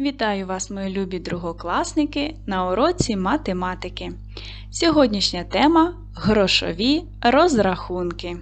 Вітаю вас, мої любі другокласники, на уроці математики. Сьогоднішня тема грошові розрахунки.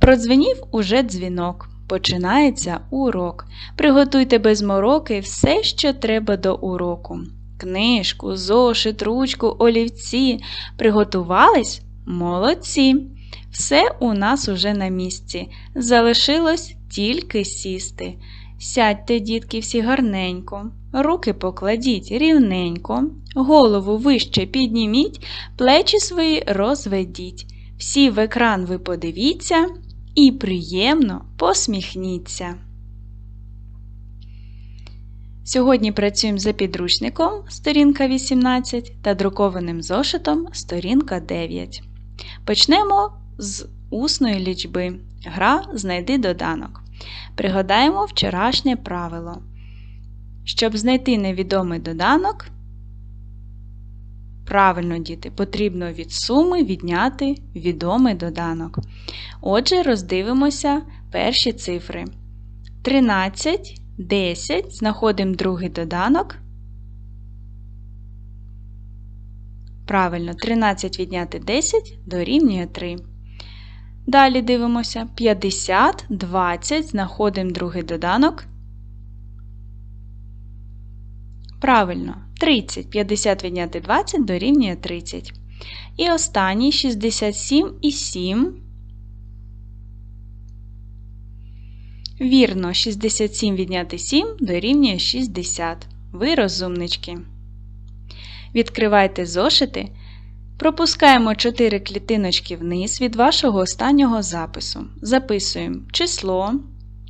Продзвенів уже дзвінок. Починається урок. Приготуйте без мороки все, що треба до уроку. Книжку, зошит, ручку, олівці. Приготувались? Молодці! Все у нас уже на місці. Залишилось тільки сісти. Сядьте, дітки, всі гарненько, руки покладіть рівненько, голову вище підніміть, плечі свої розведіть. Всі в екран ви подивіться і приємно посміхніться. Сьогодні працюємо за підручником сторінка 18 та друкованим зошитом сторінка 9. Почнемо з усної лічби. Гра Знайди доданок. Пригадаємо вчорашнє правило. Щоб знайти невідомий доданок, правильно діти, потрібно від суми відняти відомий доданок. Отже, роздивимося перші цифри. 13, 10, знаходимо другий доданок. Правильно, 13 відняти 10 дорівнює 3. Далі дивимося 50, 20, знаходимо другий доданок. Правильно, 30. 50 відняти 20 дорівнює 30. І останній 67 і 7. Вірно, 67 відняти 7 дорівнює 60. Ви розумнички. Відкривайте зошити. Пропускаємо 4 клітиночки вниз від вашого останнього запису. Записуємо число,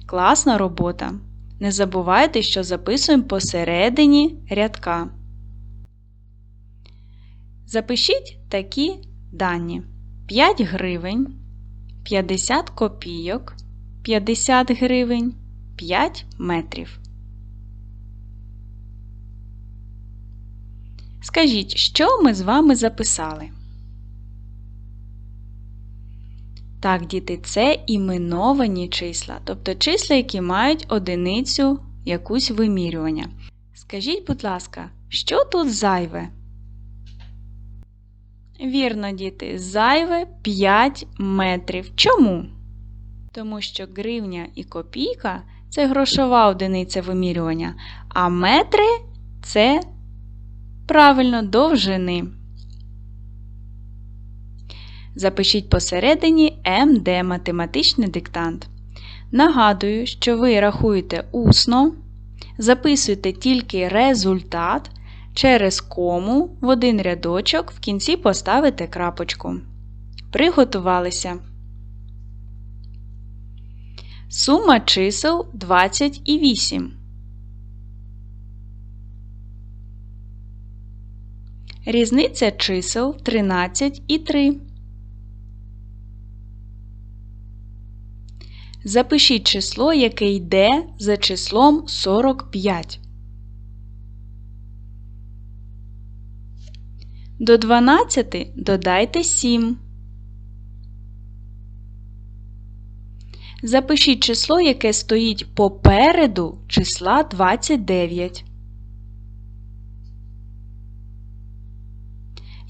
класна робота. Не забувайте, що записуємо посередині рядка. Запишіть такі дані: 5 гривень, 50 копійок, 50 гривень, 5 метрів. Скажіть, що ми з вами записали? Так, діти, це іменовані числа, тобто числа, які мають одиницю якусь вимірювання. Скажіть, будь ласка, що тут зайве? Вірно, діти, зайве 5 метрів. Чому? Тому що гривня і копійка це грошова одиниця вимірювання, а метри це Правильно, довжини. Запишіть посередині МД математичний диктант. Нагадую, що ви рахуєте усно, записуєте тільки результат через кому в один рядочок в кінці поставите крапочку. Приготувалися. Сума чисел 20 і 8. Різниця чисел 13 і 3. Запишіть число, яке йде за числом 45. До 12 додайте 7. Запишіть число, яке стоїть попереду числа 29.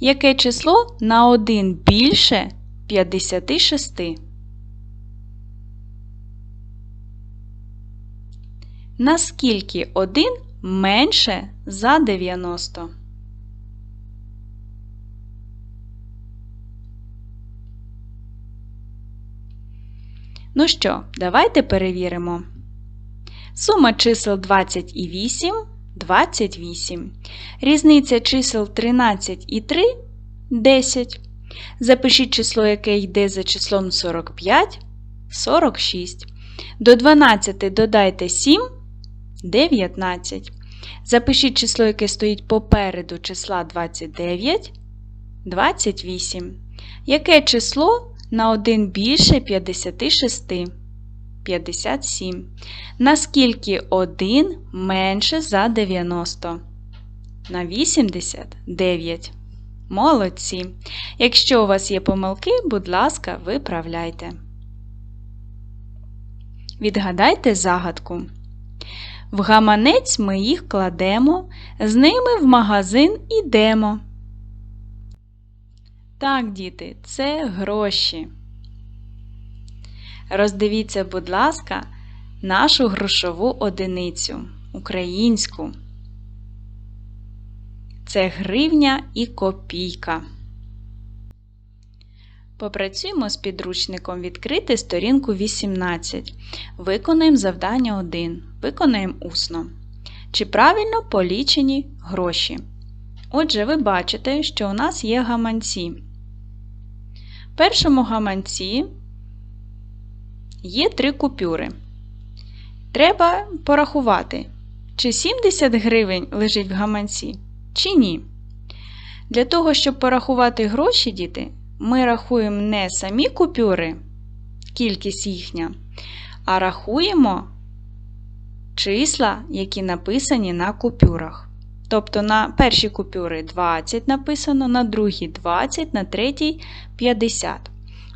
Яке число на 1 більше 56? Наскільки 1 менше за 90? Ну що, давайте перевіримо. Сума чисел 20 і 8 28. Різниця чисел 13 і 3 10. Запишіть число, яке йде за числом 45 46. До 12 додайте 7 19. Запишіть число, яке стоїть попереду числа 29 28. Яке число на 1 більше 56? 57. Наскільки 1 менше за 90? На 89. Молодці. Якщо у вас є помилки, будь ласка, виправляйте. Відгадайте загадку. В гаманець ми їх кладемо, з ними в магазин ідемо. Так, діти, це гроші. Роздивіться, будь ласка, нашу грошову одиницю українську. Це гривня і копійка. Попрацюємо з підручником відкрити сторінку 18. Виконаємо завдання 1. Виконаємо усно. Чи правильно полічені гроші? Отже, ви бачите, що у нас є гаманці. В першому гаманці є три купюри. Треба порахувати, чи 70 гривень лежить в гаманці, чи ні. Для того, щоб порахувати гроші, діти, ми рахуємо не самі купюри, кількість їхня, а рахуємо числа, які написані на купюрах. Тобто на перші купюри 20 написано, на другій 20, на третій 50.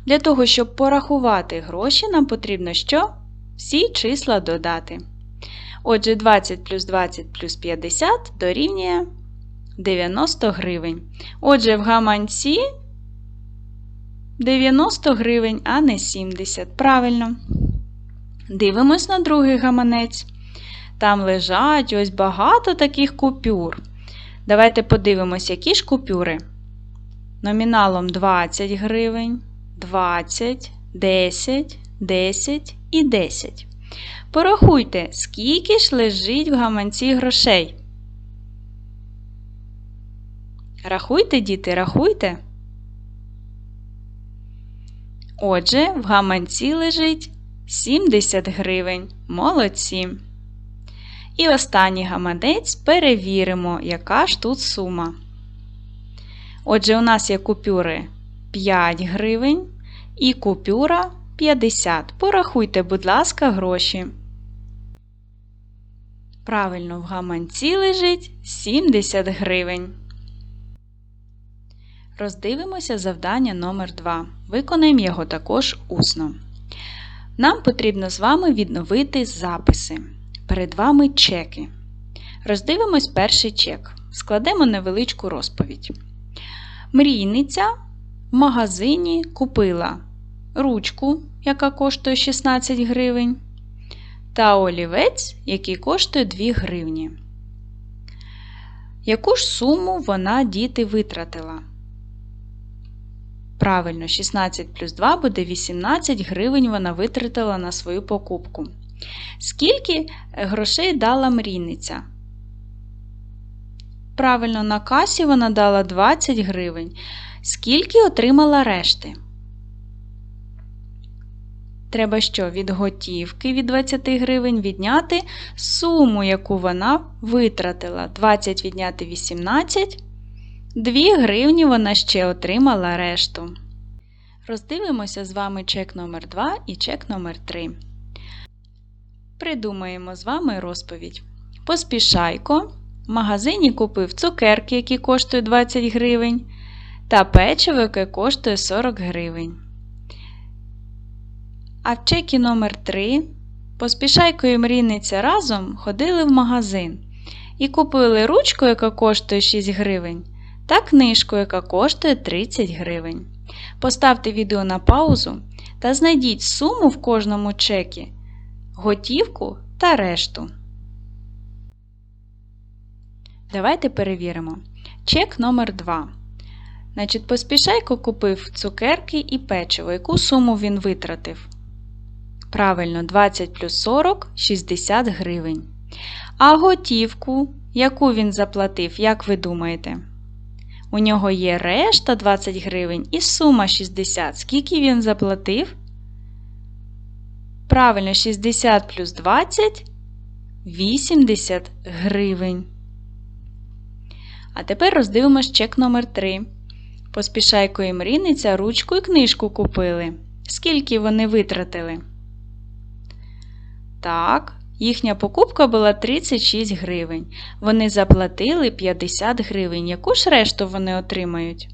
Для того, щоб порахувати гроші, нам потрібно що? Всі числа додати. Отже, 20 плюс 20 плюс 50 дорівнює 90 гривень. Отже, в гаманці 90 гривень, а не 70. Правильно. Дивимось на другий гаманець. Там лежать ось багато таких купюр. Давайте подивимось, які ж купюри. Номіналом 20 гривень, 20, 10, 10 і 10. Порахуйте, скільки ж лежить в гаманці грошей. Рахуйте, діти, рахуйте. Отже, в гаманці лежить 70 гривень. Молодці. І останній гаманець перевіримо, яка ж тут сума. Отже, у нас є купюри 5 гривень і купюра 50. Порахуйте, будь ласка, гроші. Правильно, в гаманці лежить 70 гривень. Роздивимося завдання номер 2 Виконаємо його також усно. Нам потрібно з вами відновити записи. Перед вами чеки. Роздивимось перший чек. Складемо невеличку розповідь. Мрійниця в магазині купила ручку, яка коштує 16 гривень, та олівець, який коштує 2 гривні. Яку ж суму вона діти витратила? Правильно, 16 плюс 2 буде 18 гривень вона витратила на свою покупку. Скільки грошей дала мрійниця? Правильно, на касі вона дала 20 гривень. Скільки отримала решти? Треба що? Від готівки від 20 гривень відняти суму, яку вона витратила. 20 відняти 18. 2 гривні вона ще отримала решту. Роздивимося з вами чек номер 2 і чек номер 3. Придумаємо з вами розповідь. Поспішайко в магазині купив цукерки, які коштують 20 гривень, та печиво, яке коштує 40 гривень. А в чекі номер 3 Поспішайко і мрійниця разом ходили в магазин і купили ручку, яка коштує 6 гривень, та книжку, яка коштує 30 гривень. Поставте відео на паузу та знайдіть суму в кожному чекі, готівку та решту. Давайте перевіримо. Чек номер 2 Значить, Поспішайко купив цукерки і печиво. Яку суму він витратив? Правильно, 20 плюс 40 60 гривень. А готівку, яку він заплатив, як ви думаєте? У нього є решта 20 гривень і сума 60. Скільки він заплатив? Правильно, 60 плюс 20 80 гривень. А тепер роздивимось чек номер 3 Поспішайко і мрійниця ручку і книжку купили. Скільки вони витратили? Так, їхня покупка була 36 гривень. Вони заплатили 50 гривень. Яку ж решту вони отримають?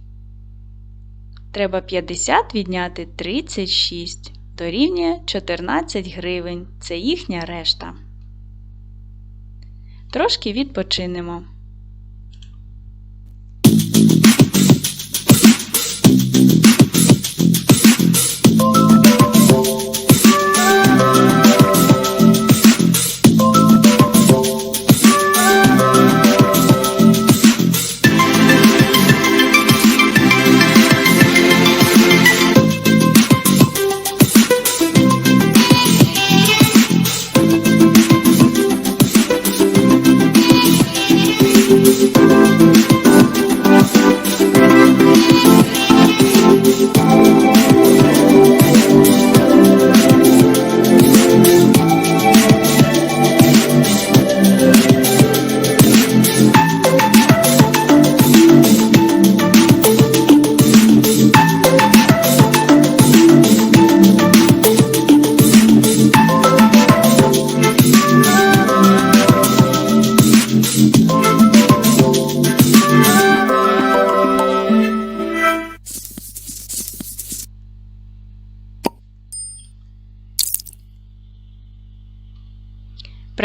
Треба 50 відняти 36. Дорівнює 14 гривень. Це їхня решта. Трошки відпочинемо.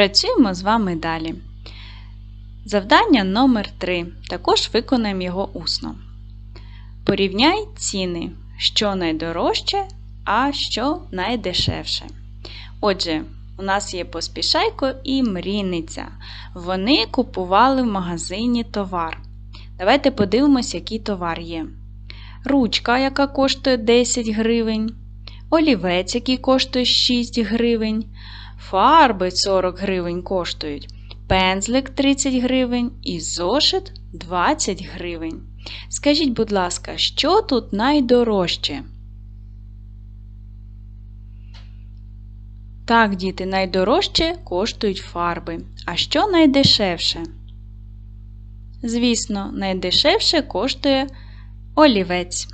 Працюємо з вами далі. Завдання номер 3 Також виконаємо його усно. Порівняй ціни, що найдорожче, а що найдешевше. Отже, у нас є поспішайко і мрійниця. Вони купували в магазині товар. Давайте подивимось, який товар є. Ручка, яка коштує 10 гривень, олівець, який коштує 6 гривень, фарби 40 гривень коштують, пензлик 30 гривень і зошит 20 гривень. Скажіть, будь ласка, що тут найдорожче? Так, діти, найдорожче коштують фарби. А що найдешевше? Звісно, найдешевше коштує олівець.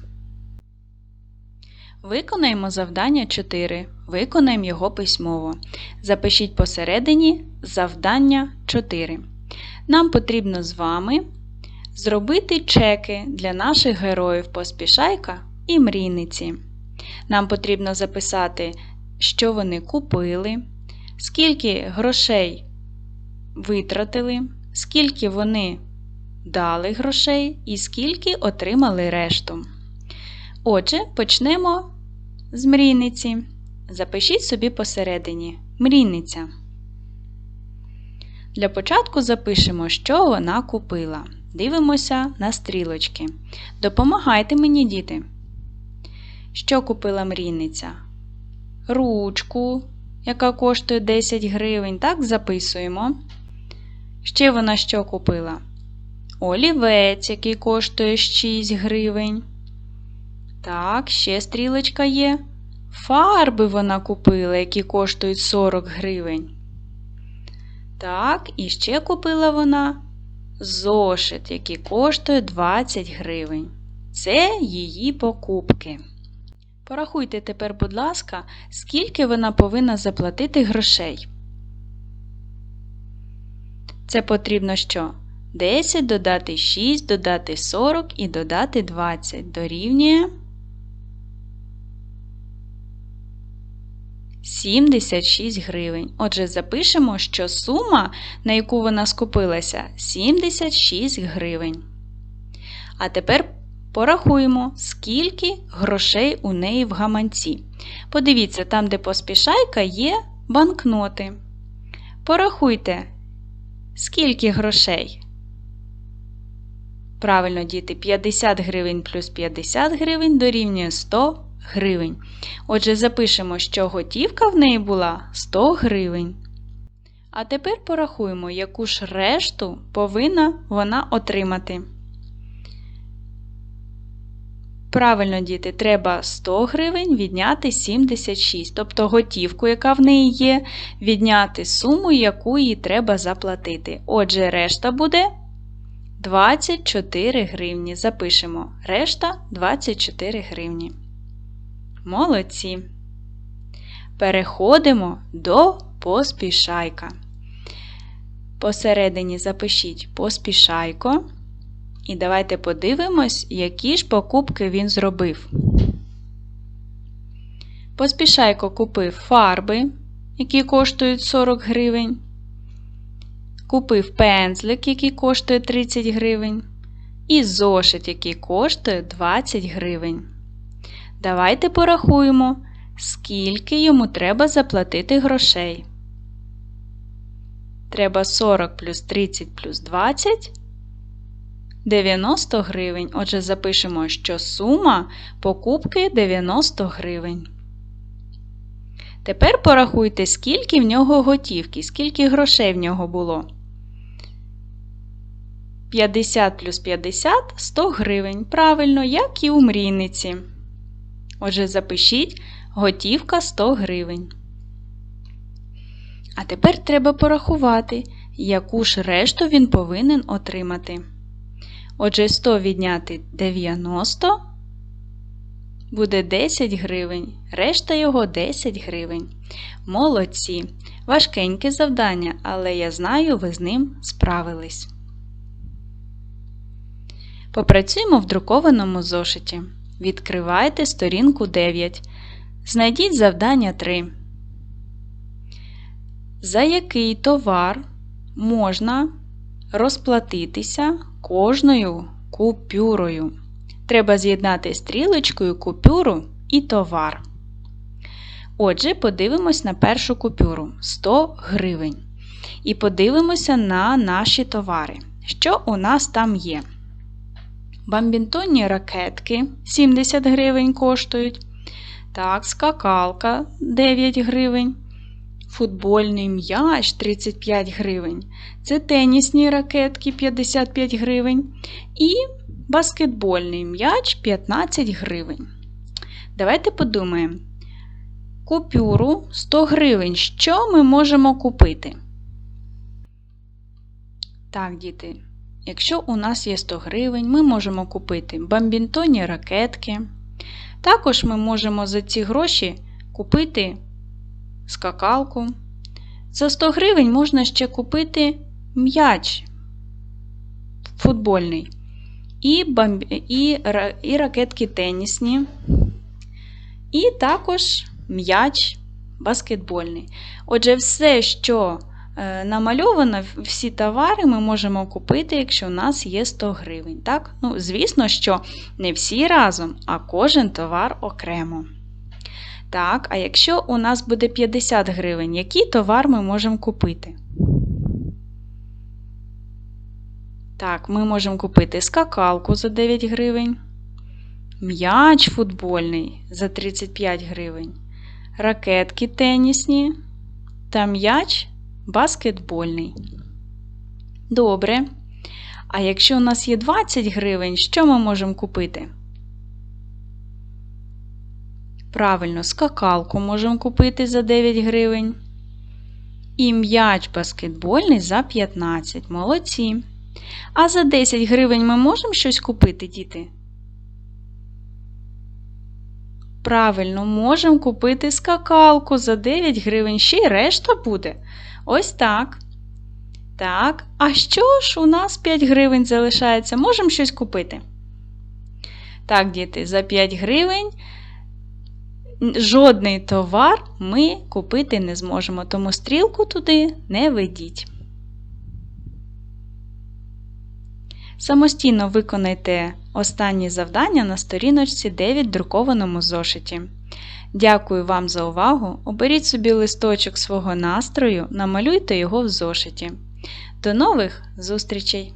Виконаємо завдання 4. Виконаємо його письмово. Запишіть посередині завдання 4. Нам потрібно з вами зробити чеки для наших героїв поспішайка і мрійниці. Нам потрібно записати, що вони купили, скільки грошей витратили, скільки вони дали грошей і скільки отримали решту. Отже, почнемо з мрійниці. Запишіть собі посередині мрійниця. Для початку запишемо, що вона купила. Дивимося на стрілочки. Допомагайте мені, діти. Що купила мрійниця? Ручку, яка коштує 10 гривень. Так, записуємо. Ще вона що купила? Олівець, який коштує 6 гривень. Так, ще стрілочка є. Фарби вона купила, які коштують 40 гривень. Так, і ще купила вона зошит, який коштує 20 гривень. Це її покупки. Порахуйте тепер, будь ласка, скільки вона повинна заплатити грошей. Це потрібно що? 10 додати 6, додати 40 і додати 20 дорівнює 76 гривень. Отже, запишемо, що сума, на яку вона скупилася, 76 гривень. А тепер порахуємо, скільки грошей у неї в гаманці. Подивіться, там, де поспішайка, є банкноти. Порахуйте, скільки грошей. Правильно, діти, 50 гривень плюс 50 гривень дорівнює 100 гривень. Отже, запишемо, що готівка в неї була 100 гривень. А тепер порахуємо, яку ж решту повинна вона отримати. Правильно, діти, треба 100 гривень відняти 76, тобто готівку, яка в неї є, відняти суму, яку їй треба заплатити. Отже, решта буде 24 гривні. Запишемо решта 24 гривні. Молодці. Переходимо до поспішайка. Посередині запишіть поспішайко. І давайте подивимось, які ж покупки він зробив. Поспішайко купив фарби, які коштують 40 гривень. купив пензлик, який коштує 30 гривень, і зошит, який коштує 20 гривень. Давайте порахуємо, скільки йому треба заплатити грошей. Треба 40 плюс 30 плюс 20 90 гривень. Отже, запишемо, що сума покупки 90 гривень. Тепер порахуйте, скільки в нього готівки, скільки грошей в нього було. 50 плюс 50 100 гривень. Правильно, як і у мрійниці. Отже, запишіть готівка 100 гривень. А тепер треба порахувати, яку ж решту він повинен отримати. Отже, 100 відняти 90 буде 10 гривень. Решта його 10 гривень. Молодці! Важкеньке завдання, але я знаю, ви з ним справились. Попрацюємо в друкованому зошиті. Відкривайте сторінку 9. Знайдіть завдання 3. За який товар можна розплатитися кожною купюрою? Треба з'єднати стрілочкою купюру і товар. Отже, подивимось на першу купюру 100 гривень. І подивимося на наші товари. Що у нас там є? Бамбінтонні ракетки 70 гривень коштують. Так, скакалка 9 гривень. Футбольний м'яч 35 гривень. Це тенісні ракетки 55 гривень. І баскетбольний м'яч 15 гривень. Давайте подумаємо. Купюру 100 гривень. Що ми можемо купити? Так, діти. Якщо у нас є 100 гривень, ми можемо купити бамбінтонні ракетки. Також ми можемо за ці гроші купити скакалку. За 100 гривень можна ще купити м'яч футбольний і, бамб... і, і ракетки тенісні, і також м'яч баскетбольний. Отже, все, що намальовано, всі товари ми можемо купити, якщо у нас є 100 гривень. Так? Ну, Звісно, що не всі разом, а кожен товар окремо. Так, а якщо у нас буде 50 гривень, який товар ми можемо купити? Так, ми можемо купити скакалку за 9 гривень, м'яч футбольний за 35 гривень, ракетки тенісні та м'яч баскетбольний. Добре. А якщо у нас є 20 гривень, що ми можемо купити? Правильно, скакалку можемо купити за 9 гривень. І м'яч баскетбольний за 15. Молодці. А за 10 гривень ми можемо щось купити, діти? Правильно, можемо купити скакалку за 9 гривень, ще й решта буде. Ось так. Так, а що ж у нас 5 гривень залишається? Можемо щось купити? Так, діти, за 5 гривень жодний товар ми купити не зможемо, тому стрілку туди не ведіть. Самостійно виконайте останні завдання на сторіночці 9 в друкованому зошиті. Дякую вам за увагу! Оберіть собі листочок свого настрою, намалюйте його в зошиті. До нових зустрічей!